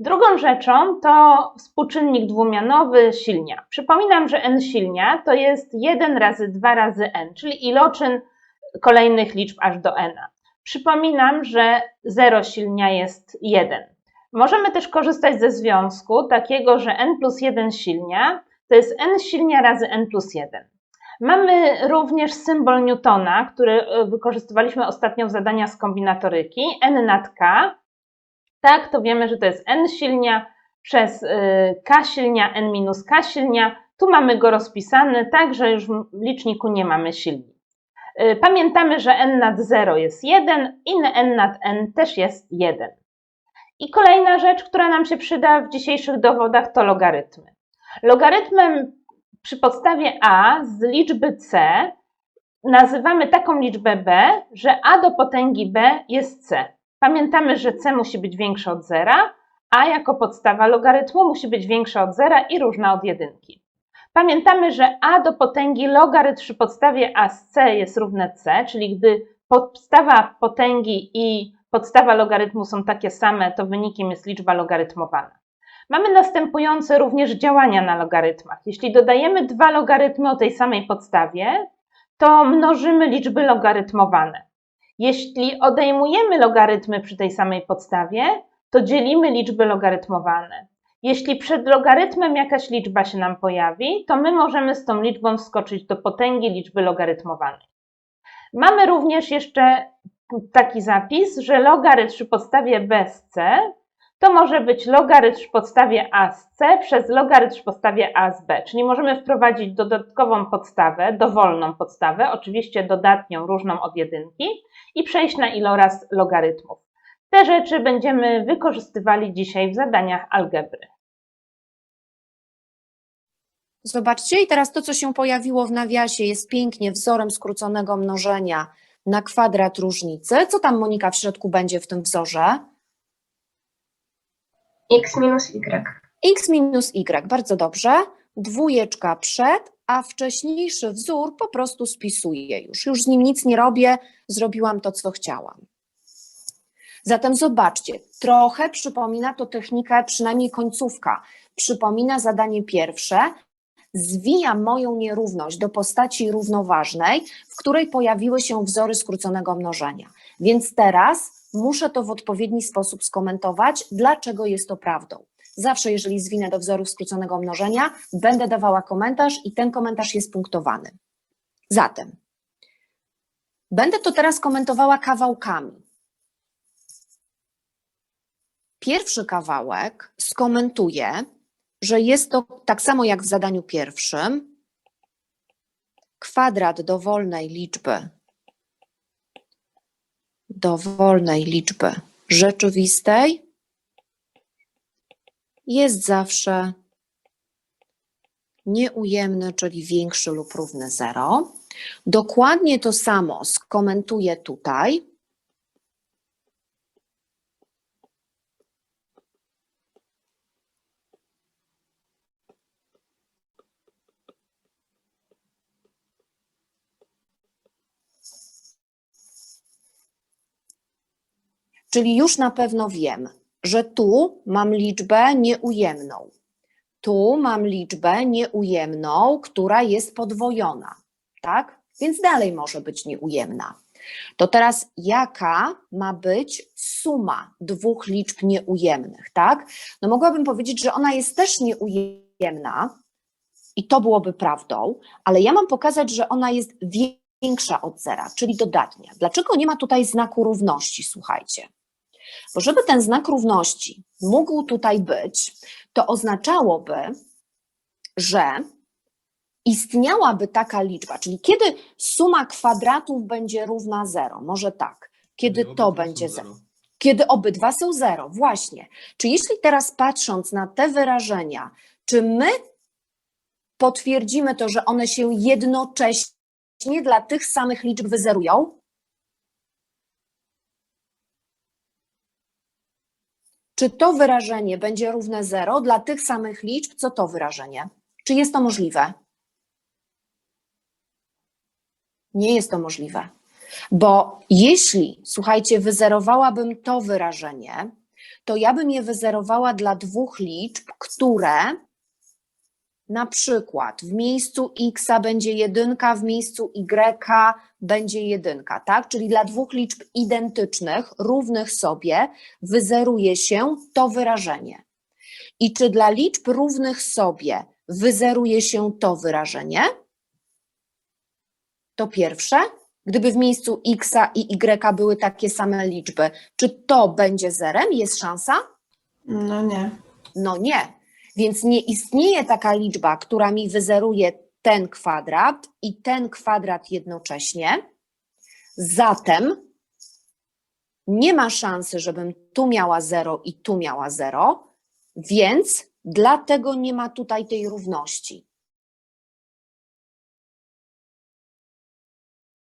Drugą rzeczą to współczynnik dwumianowy silnia. Przypominam, że n silnia to jest 1 razy 2 razy n, czyli iloczyn kolejnych liczb aż do n. Przypominam, że 0 silnia jest 1. Możemy też korzystać ze związku takiego, że n plus 1 silnia to jest n silnia razy n plus 1. Mamy również symbol Newtona, który e, wykorzystywaliśmy ostatnio w zadaniach z kombinatoryki, n nad k. Tak, to wiemy, że to jest n silnia przez y, k silnia, n minus k silnia. Tu mamy go rozpisany tak, że już w liczniku nie mamy silni. Y, Pamiętamy, że n nad 0 jest 1 i n nad n też jest 1. I kolejna rzecz, która nam się przyda w dzisiejszych dowodach, to logarytmy. Logarytmem przy podstawie a z liczby c nazywamy taką liczbę b, że a do potęgi b jest c. Pamiętamy, że c musi być większe od zera, a jako podstawa logarytmu musi być większa od zera i różna od jedynki. Pamiętamy, że a do potęgi logarytm przy podstawie a z c jest równe c, czyli gdy podstawa potęgi i podstawa logarytmu są takie same, to wynikiem jest liczba logarytmowana. Mamy następujące również działania na logarytmach. Jeśli dodajemy dwa logarytmy o tej samej podstawie, to mnożymy liczby logarytmowane. Jeśli odejmujemy logarytmy przy tej samej podstawie, to dzielimy liczby logarytmowane. Jeśli przed logarytmem jakaś liczba się nam pojawi, to my możemy z tą liczbą wskoczyć do potęgi liczby logarytmowanej. Mamy również jeszcze taki zapis, że logarytm przy podstawie b c to może być logarytm przy podstawie a z c przez logarytm przy podstawie a z b, czyli możemy wprowadzić dodatkową podstawę, dowolną podstawę, oczywiście dodatnią, różną od jedynki i przejść na iloraz logarytmów. Te rzeczy będziemy wykorzystywali dzisiaj w zadaniach algebry. Zobaczcie, i teraz to, co się pojawiło w nawiasie, jest pięknie wzorem skróconego mnożenia na kwadrat różnicy. Co tam, Monika, w środku będzie w tym wzorze? X minus y. x minus y, bardzo dobrze. Dwójeczka przed, a wcześniejszy wzór po prostu spisuję już. Już z nim nic nie robię, zrobiłam to, co chciałam. Zatem zobaczcie, trochę przypomina to technikę, przynajmniej końcówka, przypomina zadanie pierwsze. Zwijam moją nierówność do postaci równoważnej, w której pojawiły się wzory skróconego mnożenia. Więc teraz muszę to w odpowiedni sposób skomentować, dlaczego jest to prawdą. Zawsze, jeżeli zwinę do wzorów skróconego mnożenia, będę dawała komentarz i ten komentarz jest punktowany. Zatem, będę to teraz komentowała kawałkami. Pierwszy kawałek skomentuję, że jest to tak samo jak w zadaniu pierwszym, kwadrat dowolnej liczby dowolnej liczby rzeczywistej jest zawsze nieujemny, czyli większy lub równy 0. Dokładnie to samo skomentuję tutaj. Czyli już na pewno wiem, że tu mam liczbę nieujemną. Tu mam liczbę nieujemną, która jest podwojona, tak? Więc dalej może być nieujemna. To teraz jaka ma być suma dwóch liczb nieujemnych, tak? No mogłabym powiedzieć, że ona jest też nieujemna i to byłoby prawdą, ale ja mam pokazać, że ona jest większa od zera, czyli dodatnia. Dlaczego nie ma tutaj znaku równości, słuchajcie? Bo żeby ten znak równości mógł tutaj być, to oznaczałoby, że istniałaby taka liczba, czyli kiedy suma kwadratów będzie równa 0, może tak, kiedy to obydwa będzie 0. zero. Kiedy obydwa są 0, właśnie. Czy jeśli teraz patrząc na te wyrażenia, czy my potwierdzimy to, że one się jednocześnie dla tych samych liczb wyzerują? Czy to wyrażenie będzie równe 0 dla tych samych liczb, co to wyrażenie? Czy jest to możliwe? Nie jest to możliwe. Bo jeśli, słuchajcie, wyzerowałabym to wyrażenie, to ja bym je wyzerowała dla dwóch liczb, które na przykład w miejscu x będzie jedynka, w miejscu y będzie jedynka, tak? Czyli dla dwóch liczb identycznych, równych sobie, wyzeruje się to wyrażenie. I czy dla liczb równych sobie wyzeruje się to wyrażenie? To pierwsze. Gdyby w miejscu x i y były takie same liczby, czy to będzie zerem? Jest szansa? No nie. No nie. Więc nie istnieje taka liczba, która mi wyzeruje ten kwadrat i ten kwadrat jednocześnie. Zatem nie ma szansy, żebym tu miała 0 i tu miała 0, więc dlatego nie ma tutaj tej równości.